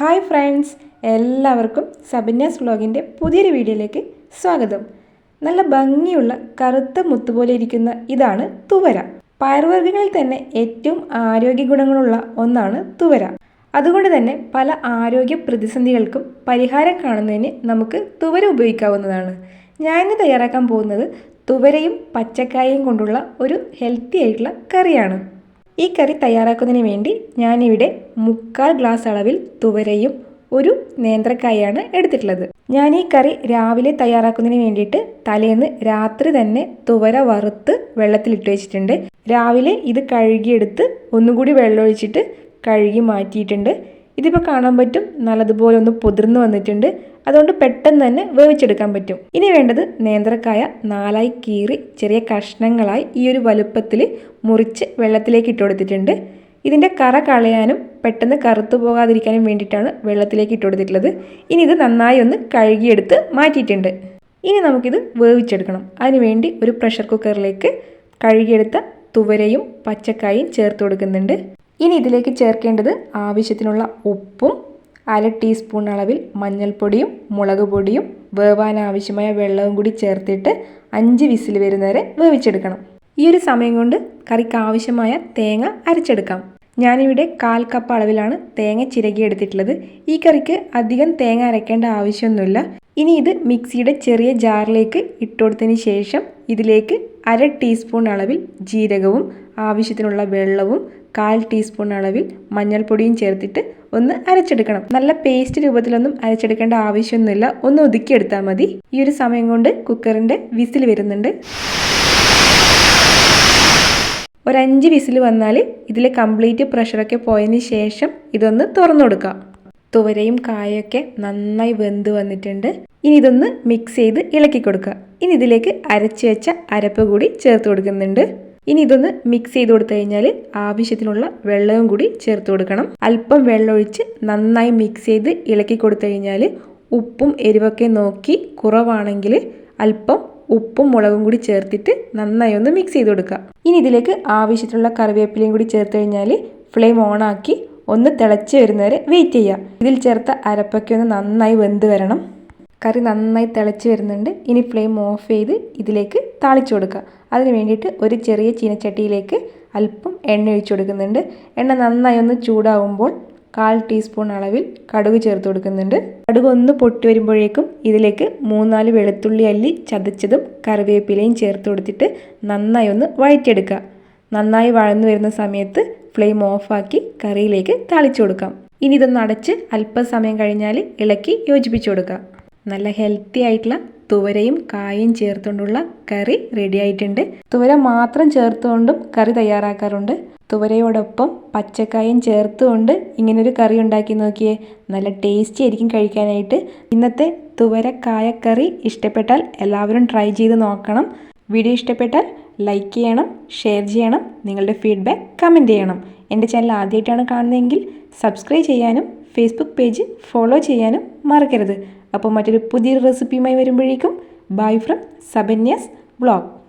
Hi friends എല്ലാവർക്കും സബിന്യാസ് വ്ളോഗിന്റെ പുതിയൊരു വീഡിയോയിലേക്ക് സ്വാഗതം. നല്ല ഭംഗിയുള്ള കറുത്ത മുത്തുപോലെ ഇരിക്കുന്ന ഇതാണ് തുവര. പയർവർഗങ്ങളിൽ തന്നെ ഏറ്റവും ആരോഗ്യ ഗുണങ്ങളുള്ള ഒന്നാണ് തുവര. അതുകൊണ്ട് തന്നെ പല ആരോഗ്യ പ്രതിസന്ധികൾക്കും പരിഹാരം കാണുന്നതിന് നമുക്ക് തുവര ഉപയോഗിക്കാവുന്നതാണ്. ഞാനിന്ന് തയ്യാറാക്കാൻ പോകുന്നത് തുവരയും പച്ചക്കായയും കൊണ്ടുള്ള ഒരു ഹെൽത്തി ആയിട്ടുള്ള കറിയാണ്. ഈ കറി തയ്യാറാക്കുന്നതിന് വേണ്ടി ഞാനിവിടെ മുക്കാൽ ഗ്ലാസ് അളവിൽ തുവരയും ഒരു നേന്ത്രക്കായാണ് എടുത്തിട്ടുള്ളത്. ഞാൻ ഈ കറി രാവിലെ തയ്യാറാക്കുന്നതിന് വേണ്ടിയിട്ട് തലേന്ന് രാത്രി തന്നെ തുവര വറുത്ത് വെള്ളത്തിലിട്ട് വെച്ചിട്ടുണ്ട്. രാവിലെ ഇത് കഴുകിയെടുത്ത് ഒന്നുകൂടി വെള്ളമൊഴിച്ചിട്ട് കഴുകി മാറ്റിയിട്ടുണ്ട്. ഇതിപ്പോൾ കാണാൻ പറ്റും. നല്ലതുപോലെ ഒന്ന് പുതിർന്നു വന്നിട്ടുണ്ട്. അതുകൊണ്ട് പെട്ടെന്ന് തന്നെ വേവിച്ചെടുക്കാൻ പറ്റും. ഇനി വേണ്ടത് നേന്ത്രക്കായ നാലായി കീറി ചെറിയ കഷ്ണങ്ങളായി ഈ ഒരു വലുപ്പത്തിൽ മുറിച്ച് വെള്ളത്തിലേക്ക് ഇട്ട് കൊടുത്തിട്ടുണ്ട്. ഇതിന്റെ കറ കളയാനും പെട്ടെന്ന് കറുത്തു പോകാതിരിക്കാനും വേണ്ടിയിട്ടാണ് വെള്ളത്തിലേക്ക് ഇട്ട് കൊടുത്തിട്ടുള്ളത്. ഇനി ഇത് നന്നായി ഒന്ന് കഴുകിയെടുത്ത് മാറ്റിയിട്ടുണ്ട്. ഇനി നമുക്കിത് വേവിച്ചെടുക്കണം. അതിനുവേണ്ടി ഒരു പ്രഷർ കുക്കറിലേക്ക് കഴുകിയെടുത്ത തുവരയും പച്ചക്കായും ചേർത്ത് കൊടുക്കുന്നുണ്ട്. ഇനി ഇതിലേക്ക് ചേർക്കേണ്ടത് ആവശ്യത്തിനുള്ള ഉപ്പും അര ടീസ്പൂൺ അളവിൽ മഞ്ഞൾപ്പൊടിയും മുളക് പൊടിയും വേവാൻ ആവശ്യമായ വെള്ളവും കൂടി ചേർത്തിട്ട് അഞ്ച് വിസിൽ വരുന്നവരെ വേവിച്ചെടുക്കണം. ഈ ഒരു സമയം കൊണ്ട് കറിക്ക് ആവശ്യമായ തേങ്ങ അരച്ചെടുക്കാം. ഞാനിവിടെ കാൽ കപ്പ് അളവിലാണ് തേങ്ങ ചിരകിയെടുത്തിട്ടുള്ളത്. ഈ കറിക്ക് അധികം തേങ്ങ അരയ്ക്കേണ്ട ആവശ്യമൊന്നുമില്ല. ഇനി ഇത് മിക്സിയുടെ ചെറിയ ജാറിലേക്ക് ഇട്ടുകൊടുത്തതിന് ശേഷം ഇതിലേക്ക് അര ടീസ്പൂൺ അളവിൽ ജീരകവും ആവശ്യത്തിനുള്ള വെള്ളവും കാൽ ടീസ്പൂൺ അളവിൽ മഞ്ഞൾപ്പൊടിയും ചേർത്തിട്ട് ഒന്ന് അരച്ചെടുക്കണം. നല്ല പേസ്റ്റ് രൂപത്തിലൊന്നും അരച്ചെടുക്കേണ്ട ആവശ്യമൊന്നുമില്ല. ഒന്ന് ഒതുക്കിയെടുത്താൽ മതി. ഈ ഒരു സമയം കൊണ്ട് കുക്കറിന്റെ വിസിൽ വരുന്നുണ്ട്. ഒരഞ്ച് വിസിൽ വന്നാൽ ഇതിൽ കംപ്ലീറ്റ് പ്രഷറൊക്കെ പോയതിന് ശേഷം ഇതൊന്ന് തുറന്നു കൊടുക്കുക. തുവരയും കായൊക്കെ നന്നായി വെന്ത് വന്നിട്ടുണ്ട്. ഇനി ഇതൊന്ന് മിക്സ് ചെയ്ത് ഇളക്കി കൊടുക്കുക. ഇനി ഇതിലേക്ക് അരച്ച് വെച്ച അരപ്പ് കൂടി ചേർത്ത് കൊടുക്കുന്നുണ്ട്. ഇനി ഇതൊന്ന് മിക്സ് ചെയ്ത് കൊടുത്തു കഴിഞ്ഞാൽ ആവശ്യത്തിനുള്ള വെള്ളവും കൂടി ചേർത്ത് കൊടുക്കണം. അല്പം വെള്ളമൊഴിച്ച് നന്നായി മിക്സ് ചെയ്ത് ഇളക്കി കൊടുത്തു കഴിഞ്ഞാൽ ഉപ്പും എരിവൊക്കെ നോക്കി കുറവാണെങ്കിൽ അല്പം ഉപ്പും മുളകും കൂടി ചേർത്തിട്ട് നന്നായി ഒന്ന് മിക്സ് ചെയ്ത് കൊടുക്കുക. ഇനി ഇതിലേക്ക് ആവശ്യത്തിനുള്ള കറിവേപ്പിലയും കൂടി ചേർത്ത് കഴിഞ്ഞാൽ ഫ്ലെയിം ഓണാക്കി ഒന്ന് തിളച്ച് വരുന്നവരെ വെയിറ്റ് ചെയ്യുക. ഇതിൽ ചേർത്ത അരപ്പൊക്കെ ഒന്ന് നന്നായി വെന്ത് വരണം. കറി നന്നായി തിളച്ച് വരുന്നുണ്ട്. ഇനി ഫ്ലെയിം ഓഫ് ചെയ്ത് ഇതിലേക്ക് താളിച്ചു കൊടുക്കുക. അതിന് വേണ്ടിയിട്ട് ഒരു ചെറിയ ചീനച്ചട്ടിയിലേക്ക് അല്പം എണ്ണ ഒഴിച്ചു കൊടുക്കുന്നുണ്ട്. എണ്ണ നന്നായി ഒന്ന് ചൂടാവുമ്പോൾ കാൽ ടീസ്പൂൺ അളവിൽ കടുക് ചേർത്ത് കൊടുക്കുന്നുണ്ട്. കടുക് ഒന്ന് പൊട്ടി വരുമ്പോഴേക്കും ഇതിലേക്ക് മൂന്നാൽ വെളുത്തുള്ളി അല്ലി ചതച്ചതും കറിവേപ്പിലയും ചേർത്ത് കൊടുത്തിട്ട് നന്നായി ഒന്ന് വഴറ്റിയെടുക്കുക. നന്നായി വഴന്നു വരുന്ന സമയത്ത് ഫ്ലെയിം ഓഫാക്കി കറിയിലേക്ക് തളിച്ചു കൊടുക്കാം. ഇനി ഇതൊന്ന് അടച്ച് അല്പസമയം കഴിഞ്ഞാൽ ഇളക്കി യോജിപ്പിച്ചു കൊടുക്കുക. നല്ല ഹെൽത്തി ആയിട്ടുള്ള തുവരയും കായും ചേർത്തുകൊണ്ടുള്ള കറി റെഡിയായിട്ടുണ്ട് തുവര മാത്രം ചേർത്തുകൊണ്ടും കറി തയ്യാറാക്കാറുണ്ട്. തുവരയോടൊപ്പം പച്ചക്കായും ചേർത്തുകൊണ്ട് ഇങ്ങനൊരു കറി ഉണ്ടാക്കി നോക്കിയേ. നല്ല ടേസ്റ്റി ആയിരിക്കും കഴിക്കാനായിട്ട്. ഇന്നത്തെ തുവര കറി ഇഷ്ടപ്പെട്ടാൽ എല്ലാവരും ട്രൈ ചെയ്ത് നോക്കണം. വീഡിയോ ഇഷ്ടപ്പെട്ടാൽ ലൈക്ക് ചെയ്യണം ഷെയർ ചെയ്യണം നിങ്ങളുടെ ഫീഡ്ബാക്ക് കമന്റ് ചെയ്യണം. എന്റെ ചാനൽ ആദ്യമായിട്ടാണ് കാണുന്നതെങ്കിൽ സബ്സ്ക്രൈബ് ചെയ്യാനും ഫേസ്ബുക്ക് പേജ് ഫോളോ ചെയ്യാനും മറക്കരുത്. അപ്പോൾ മറ്റൊരു പുതിയൊരു റെസിപ്പിയുമായി വരുമ്പോഴേക്കും. Bye from സബന്യാസ് blog